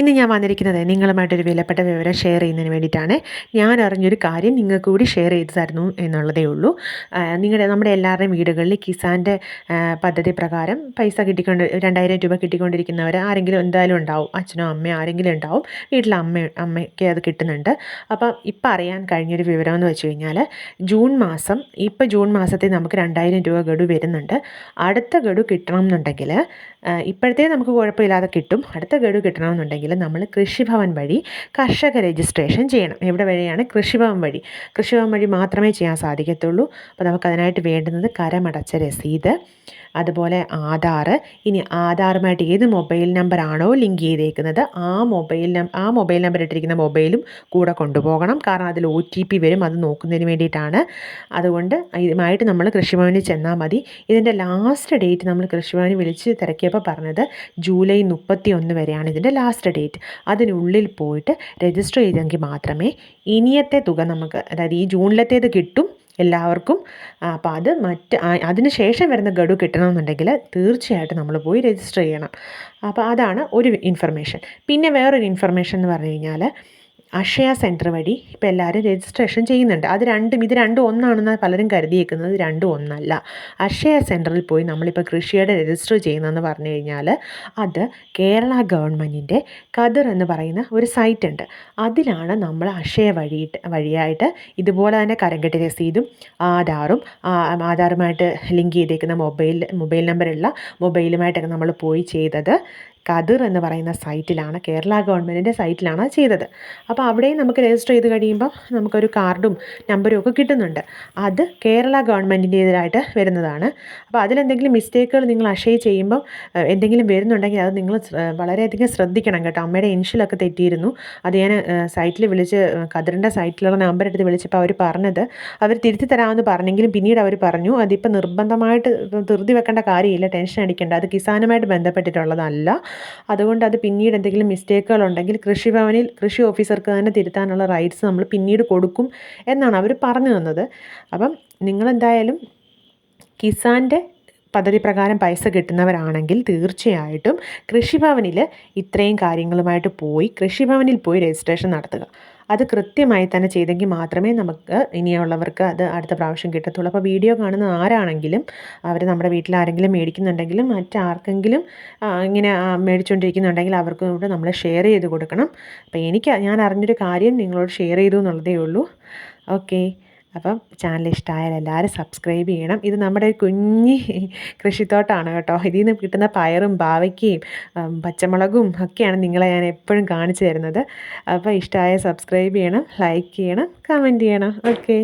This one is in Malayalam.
ഇന്ന് ഞാൻ വന്നിരിക്കുന്നത് നിങ്ങളുമായിട്ടൊരു വിലപ്പെട്ട വിവരം ഷെയർ ചെയ്യുന്നതിന് വേണ്ടിയിട്ടാണ്. ഞാൻ അറിഞ്ഞൊരു കാര്യം നിങ്ങൾക്ക് കൂടി ഷെയർ ചെയ്ത് തരുന്നു എന്നുള്ളതേ ഉള്ളൂ. നിങ്ങളുടെ നമ്മുടെ എല്ലാവരുടെയും വീടുകളിൽ കിസാന്റെ പദ്ധതി പ്രകാരം പൈസ കിട്ടിക്കൊണ്ട് രണ്ടായിരം രൂപ കിട്ടിക്കൊണ്ടിരിക്കുന്നവർ ആരെങ്കിലും എന്തായാലും ഉണ്ടാവും. അച്ഛനോ അമ്മയോ ആരെങ്കിലും ഉണ്ടാവും. വീട്ടിലെ അമ്മ അമ്മയ്ക്ക് അത് കിട്ടുന്നുണ്ട്. അപ്പം ഇപ്പം അറിയാൻ കഴിഞ്ഞൊരു വിവരം എന്ന് വെച്ച് കഴിഞ്ഞാൽ ജൂൺ മാസം ഇപ്പം ജൂൺ മാസത്തിൽ നമുക്ക് രണ്ടായിരം രൂപ ഗഡു വരുന്നുണ്ട്. അടുത്ത ഗഡു കിട്ടണം എന്നുണ്ടെങ്കിൽ ഇപ്പോഴത്തെ നമുക്ക് കുഴപ്പമില്ലാതെ കിട്ടും. അടുത്ത ഗഡു കിട്ടണമെന്നുണ്ടെങ്കിൽ നമ്മൾ കൃഷിഭവൻ വഴി കർഷക രജിസ്ട്രേഷൻ ചെയ്യണം. എവിടെ വഴിയാണ്? കൃഷിഭവൻ വഴി. കൃഷിഭവൻ വഴി മാത്രമേ ചെയ്യാൻ സാധിക്കത്തുള്ളൂ. അപ്പോൾ നമുക്കതിനായിട്ട് വേണ്ടുന്നത് കരമടച്ച രസീത് അതുപോലെ ആധാർ. ഇനി ആധാറുമായിട്ട് ഏത് മൊബൈൽ നമ്പറാണോ ലിങ്ക് ചെയ്തേക്കുന്നത് ആ മൊബൈൽ ആ മൊബൈൽ നമ്പർ ഇട്ടിരിക്കുന്ന മൊബൈലും കൂടെ കൊണ്ടുപോകണം. കാരണം അതിൽ ഒ ടി പി വരും അത് നോക്കുന്നതിന് വേണ്ടിയിട്ടാണ്. അതുകൊണ്ട് ഇതുമായിട്ട് നമ്മൾ കൃഷിഭവനിൽ ചെന്നാൽ മതി. ഇതിന്റെ ലാസ്റ്റ് ഡേറ്റ് നമ്മൾ കൃഷിഭവനിൽ വിളിച്ച് തിരക്കിയപ്പോൾ പറഞ്ഞത് ജൂലൈ മുപ്പത്തി ഒന്ന് വരെയാണ് ഇതിന്റെ ലാസ്റ്റ് ഡേറ്റ് അതിനുള്ളിൽ പോയിട്ട് രജിസ്റ്റർ ചെയ്തെങ്കിൽ മാത്രമേ ഇനിയത്തെ തുക നമുക്ക് അതായത് ഈ ജൂണിലത്തേത് കിട്ടും എല്ലാവർക്കും. അപ്പോൾ അത് മറ്റ് അതിന് ശേഷം വരുന്ന ഗഡു കിട്ടണമെന്നുണ്ടെങ്കിൽ തീർച്ചയായിട്ടും നമ്മൾ പോയി രജിസ്റ്റർ ചെയ്യണം. അപ്പോൾ അതാണ് ഒരു ഇൻഫർമേഷൻ. പിന്നെ വേറൊരു ഇൻഫർമേഷൻ എന്ന് പറഞ്ഞു കഴിഞ്ഞാൽ അക്ഷയ സെന്റർ വഴി ഇപ്പോൾ എല്ലാവരും രജിസ്ട്രേഷൻ ചെയ്യുന്നുണ്ട്. അത് രണ്ടും ഇത് രണ്ടും ഒന്നാണെന്ന് പലരും കരുതിയേക്കുന്നത്. രണ്ടും ഒന്നല്ല. അക്ഷയ സെന്ററിൽ പോയി നമ്മളിപ്പോൾ കൃഷിയുടെ രജിസ്റ്റർ ചെയ്യുന്നതെന്ന് പറഞ്ഞു കഴിഞ്ഞാൽ അത് കേരള ഗവൺമെന്റിന്റെ കതിർ എന്ന് പറയുന്ന ഒരു സൈറ്റ് ഉണ്ട്. അതിലാണ് നമ്മൾ അക്ഷയ വഴിയിട്ട് വഴിയായിട്ട് ഇതുപോലെ തന്നെ കരങ്കെട്ടി രസീതും ആധാറും ആധാറുമായിട്ട് ലിങ്ക് ചെയ്തേക്കുന്ന മൊബൈൽ മൊബൈൽ നമ്പറുള്ള മൊബൈലുമായിട്ടൊക്കെ നമ്മൾ പോയി ചെയ്തത് കതിർ എന്ന് പറയുന്ന സൈറ്റിലാണ് കേരള ഗവൺമെന്റിന്റെ സൈറ്റിലാണ് ചെയ്തത്. അപ്പോൾ അവിടെയും നമുക്ക് രജിസ്റ്റർ ചെയ്ത് കഴിയുമ്പോൾ നമുക്കൊരു കാർഡും നമ്പരും ഒക്കെ കിട്ടുന്നുണ്ട്. അത് കേരള ഗവൺമെന്റിന്റേതായിട്ട് വരുന്നതാണ്. അപ്പോൾ അതിലെന്തെങ്കിലും മിസ്റ്റേക്കുകൾ നിങ്ങൾ അക്ഷയ ചെയ്യുമ്പോൾ എന്തെങ്കിലും വരുന്നുണ്ടെങ്കിൽ അത് നിങ്ങൾ വളരെയധികം ശ്രദ്ധിക്കണം കേട്ടോ. അമ്മയുടെ ഇൻഷ്യലൊക്കെ തെറ്റിയിരുന്നു. അത് ഞാൻ സൈറ്റിൽ വിളിച്ച് കതിറിന്റെ സൈറ്റിലുള്ള നമ്പർ എടുത്ത് വിളിച്ചപ്പോൾ അവർ പറഞ്ഞത് അവർ തിരുത്തി തരാമെന്ന് പറഞ്ഞെങ്കിലും പിന്നീട് അവർ പറഞ്ഞു അതിപ്പോൾ നിർബന്ധമായിട്ട് ധൃതി വെക്കേണ്ട കാര്യമില്ല ടെൻഷൻ അടിക്കേണ്ട. അത് കിസാനുമായിട്ട് ബന്ധപ്പെട്ടിട്ടുള്ളതല്ല. അതുകൊണ്ട് അത് പിന്നീട് എന്തെങ്കിലും മിസ്റ്റേക്കുകൾ ഉണ്ടെങ്കിൽ കൃഷിഭവനിൽ കൃഷി ഓഫീസർക്ക് തന്നെ തിരുത്താനുള്ള റൈറ്റ്സ് നമ്മൾ പിന്നീട് കൊടുക്കും എന്നാണ് അവർ പറഞ്ഞു തന്നത്. അപ്പം നിങ്ങളെന്തായാലും കിസാന്റെ പദ്ധതി പ്രകാരം പൈസ കിട്ടുന്നവരാണെങ്കിൽ തീർച്ചയായിട്ടും കൃഷിഭവനിൽ ഇത്രയും കാര്യങ്ങളുമായിട്ട് പോയി കൃഷിഭവനിൽ പോയി രജിസ്ട്രേഷൻ നടത്തുക. അത് കൃത്യമായി തന്നെ ചെയ്തെങ്കിൽ മാത്രമേ നമുക്ക് ഇനിയുള്ളവർക്ക് അത് അടുത്ത പ്രാവശ്യം കിട്ടത്തുള്ളൂ. അപ്പോൾ വീഡിയോ കാണുന്ന ആരാണെങ്കിലും അവർ നമ്മുടെ വീട്ടിൽ ആരെങ്കിലും മേടിക്കുന്നുണ്ടെങ്കിലും മറ്റാർക്കെങ്കിലും ഇങ്ങനെ മേടിച്ചുകൊണ്ടിരിക്കുന്നുണ്ടെങ്കിൽ അവർക്കും കൂടെ നമ്മൾ ഷെയർ ചെയ്ത് കൊടുക്കണം. അപ്പോൾ എനിക്ക് ഞാൻ അറിഞ്ഞൊരു കാര്യം നിങ്ങളോട് ഷെയർ ചെയ്തു എന്നുള്ളതേ ഉള്ളൂ. ഓക്കേ. അപ്പം ചാനൽ ഇഷ്ടമായാൽ എല്ലാവരും സബ്സ്ക്രൈബ് ചെയ്യണം. ഇത് നമ്മുടെ കുഞ്ഞി കൃഷിത്തോട്ടമാണ് കേട്ടോ. ഇതിൽ നിന്ന് കിട്ടുന്ന പയറും പാവയ്ക്കയും പച്ചമുളകും ഒക്കെയാണ് നിങ്ങളെ ഞാൻ എപ്പോഴും കാണിച്ചു തരുന്നത്. അപ്പോൾ ഇഷ്ടമായ സബ്സ്ക്രൈബ് ചെയ്യണം ലൈക്ക് ചെയ്യണം കമന്റ് ചെയ്യണം. ഓക്കെ